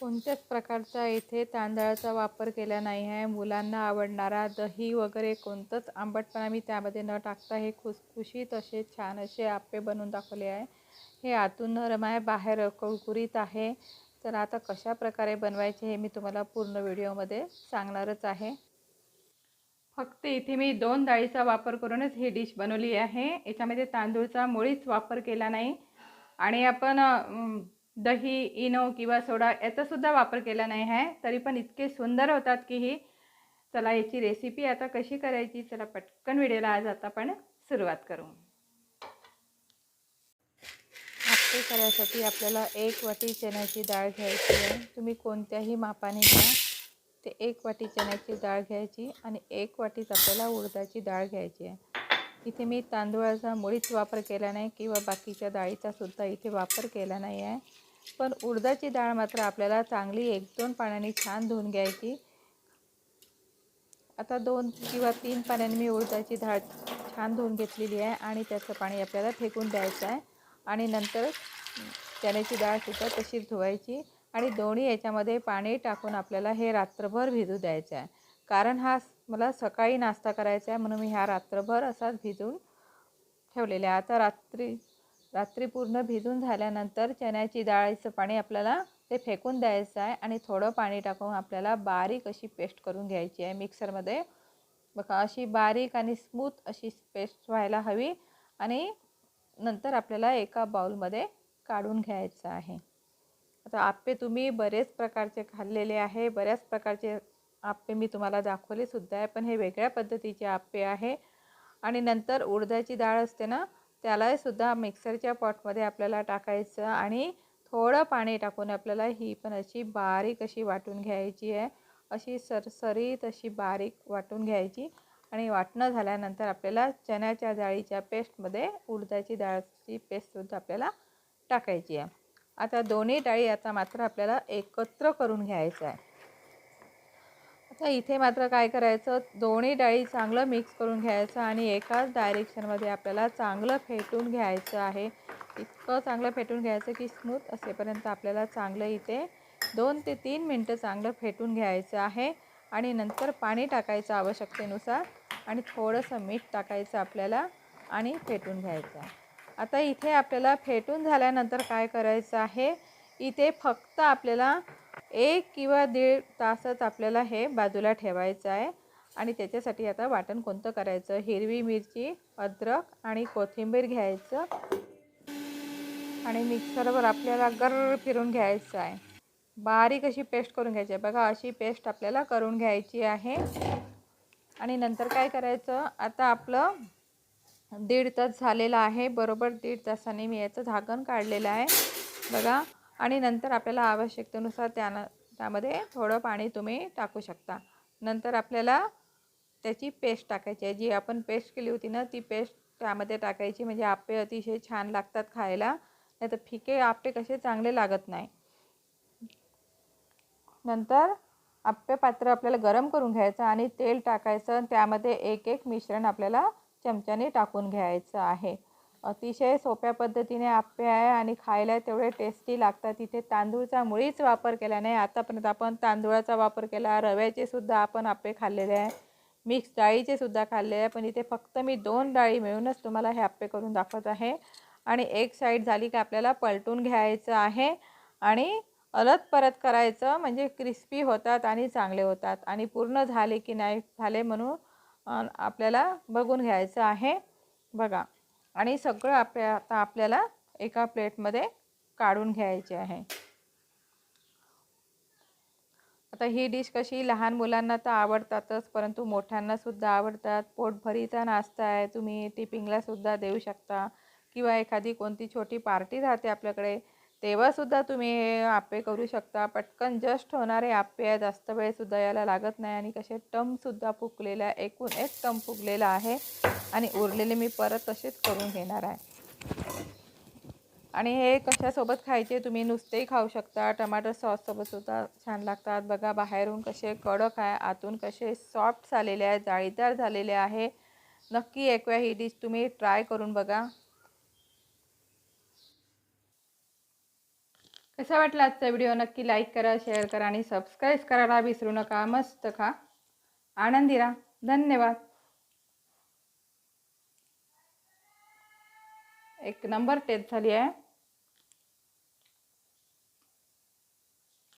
कोणत्याच प्रकारचा इथे तांदळाचा वापर केला नाही आहे. मुलांना आवडणारा दही वगैरे कोणतंच आंबटपणा मी त्यामध्ये न टाकता हे खुसखुशीत असे छान असे आप्पे बनवून दाखवले आहे. हे आतून नरम आहे बाहेर कुरकुरीत आहे. तर आता कशा प्रकारे बनवायचे हे मी तुम्हाला पूर्ण व्हिडिओमध्ये सांगणारच आहे. फक्त इथे मी दोन डाळीचा वापर करूनच ही डिश बनवली आहे. याच्यामध्ये तांदूळचा मुळीच वापर केला नाही. आणि आपण दही इनो किंवा सोडा याचासुद्धा वापर केला नाही आहे. तरी पण इतके सुंदर होतात की ही चला याची रेसिपी आता कशी करायची? चला पटकन व्हिडिओला आज आता आपण सुरुवात करू. आप्पे करायसाठी आपल्याला एक वाटी चण्याची डाळ घ्यायची आहे. तुम्ही कोणत्याही मापाने घ्या. ते एक वाटी चण्याची डाळ घ्यायची आणि एक वाटीच आपल्याला उडदाची डाळ घ्यायची आहे. इथे मी तांदूळाचा मुळीच वापर केला नाही किंवा बाकीच्या डाळीचा सुद्धा इथे वापर केला नाही आहे. पण उडदाची डाळ मात्र आपल्याला चांगली एक दोन पाण्याने छान धुवून घ्यायची. आता दोन किंवा तीन पाण्याने मी उडदाची डाळ छान धुवून घेतलेली आहे आणि त्याचं पाणी आपल्याला फेकून द्यायचं आहे. आणि नंतर चण्याची डाळसुद्धा तशीच धुवायची आणि दोन्ही याच्यामध्ये पाणी टाकून आपल्याला हे रात्रभर भिजू द्यायचं आहे. कारण हा मला सकाळी नाश्ता करायचा आहे म्हणून मी ह्या रात्रभर असाच भिजून ठेवलेला आहे. आता रात्री रात्री पूर्ण भिजून झाल्यानंतर चण्याची डाळीचं पाणी आपल्याला ते फेकून द्यायचं आहे आणि थोडं पाणी टाकून आपल्याला बारीक अशी पेस्ट करून घ्यायची आहे मिक्सरमध्ये. बघा अशी बारीक आणि स्मूथ अशी पेस्ट व्हायला हवी आणि नंतर आपल्याला एका बाउलमध्ये काढून घ्यायचं आहे. आता आप्पे तुम्ही बरेच प्रकारचे खाल्लेले आहे बऱ्याच प्रकारचे आप्पे मी तुम्हाला दाखवले सुद्धा आहे पण हे वेगळ्या पद्धतीचे आप्पे आहे. आणि नंतर उडदाची डाळ असते ना त्यालासुद्धा मिक्सरच्या पॉटमध्ये आपल्याला टाकायचं आणि थोडं पाणी टाकून आपल्याला ही पण अशी बारीक अशी वाटून घ्यायची आहे. अशी सरसरीत अशी बारीक वाटून घ्यायची आणि वाटणं झाल्यानंतर आपल्याला चण्याच्या डाळीच्या पेस्टमध्ये उडदाची डाळची पेस्टसुद्धा आपल्याला टाकायची आहे. आता दोन्ही डाळी आता मात्र आपल्याला एकत्र करून घ्यायचं आहे. आता इथे मात्र काय करायचं? दोन्ही डाळी चांगलं मिक्स करून घ्यायचं आणि एकाच डायरेक्शनमध्ये आपल्याला चांगलं फेटून घ्यायचं आहे. इतकं चांगलं फेटून घ्यायचं की स्मूथ असेपर्यंत आपल्याला चांगलं इथे दोन ते तीन मिनटं चांगलं फेटून घ्यायचं आहे. आणि नंतर पाणी टाकायचं आवश्यकतेनुसार आणि थोडंसं मीठ टाकायचं आपल्याला आणि फेटून घ्यायचं. आता इथे आपल्याला फेटून झाल्यानंतर काय करायचं आहे? इथे फक्त आपल्याला एक किंवा दीड तासच आपल्याला हे बाजूला ठेवायचं आहे. आणि त्याच्यासाठी आता वाटण कोणतं करायचं? हिरवी मिरची अद्रक आणि कोथिंबीर घ्यायचं. आणि मिक्सरवर आपल्याला गर फिरून घ्यायचं आहे. बारीक अशी पेस्ट करून घ्यायची आहे. बघा अशी पेस्ट आपल्याला करून घ्यायची आहे. आणि नंतर काय करायचं? आता आपलं दीड तास झालेलं आहे. बरोबर दीड तासाने मी याचं झाकण काढलेलं आहे. बघा आणि नंतर आपल्याला आवश्यकतेनुसार त्यानं त्यामध्ये थोडं पाणी तुम्ही टाकू शकता. नंतर आपल्याला त्याची पेस्ट टाकायची आहे. जी आपण पेस्ट केली होती ना ती पेस्ट त्यामध्ये टाकायची. म्हणजे आप्पे अतिशय छान लागतात खायला. नाही तर फिके आप्पे कसे चांगले लागत नाही. नंतर आप्पे पात्र आपल्याला गरम करून घ्यायचं आणि तेल टाकायचं. त्यामध्ये एक एक मिश्रण आपल्याला चमच्याने टाकून घ्यायचं आहे. अतिशय सोप्या पद्धतीने आप्पे आहे आणि खायला तेवढे टेस्टी लागतात. इथे तांदूळचा मुळीच वापर केला नाही. आतापर्यंत आपण तांदूळाचा वापर केला. रव्याचे सुद्धा आपण आप्पे खाल्लेले आहे. मिक्स डाळीचे सुद्धा खाल्ले आहे. पण इथे फक्त मी दोन डाळी मिळूनच तुम्हाला हे आप्पे करून दाखवत आहे. आणि एक साईड झाली की आपल्याला पलटून घ्यायचं आहे. आणि अलत परत करायचं म्हणजे क्रिस्पी होतात आणि चांगले होतात. आणि पूर्ण झाले की नाही झाले म्हणून आपल्याला बघून घ्यायचं आहे. बघा. आणि सगळं आपल्या आता आपल्याला एका प्लेटमध्ये काढून घ्यायचे आहे. आता ही डिश कशी लहान मुलांना तर आवडतातच परंतु मोठ्यांनासुद्धा आवडतात. पोटभरीचा नाश्ता आहे तुम्ही टिपिंगलासुद्धा देऊ शकता. किंवा एखादी कोणती छोटी पार्टी राहते आपल्याकडे तेव्हासुद्धा तुम्ही हे आप्पे करू शकता. पटकन जस्ट होणारे आप्पे आहे जास्त वेळसुद्धा याला लागत नाही आणि कसे टमसुद्धा फुगलेला आहे एकूण एक टम फुगलेला आहे. आणि उरलेले मी परत तसेच करून घेणार आहे. आणि हे कशासोबत खायचे तुम्ही नुसतेही खाऊ शकता. टमाटर सॉससोबतसुद्धा छान लागतात. बघा बाहेरून कसे कडक आहे. आतून कसे सॉफ्ट झालेले आहे. जाळीदार झालेले आहे. नक्की एक वेळा ही डिश. तुम्ही ट्राय करून बघा. कसा वाटला आजचा व्हिडिओ? नक्की लाईक करा शेअर करा आणि सबस्क्राईब करायला विसरू नका. मस्त खा. आनंदी राहा. धन्यवाद. एक नंबर टेस्ट झाली आहे.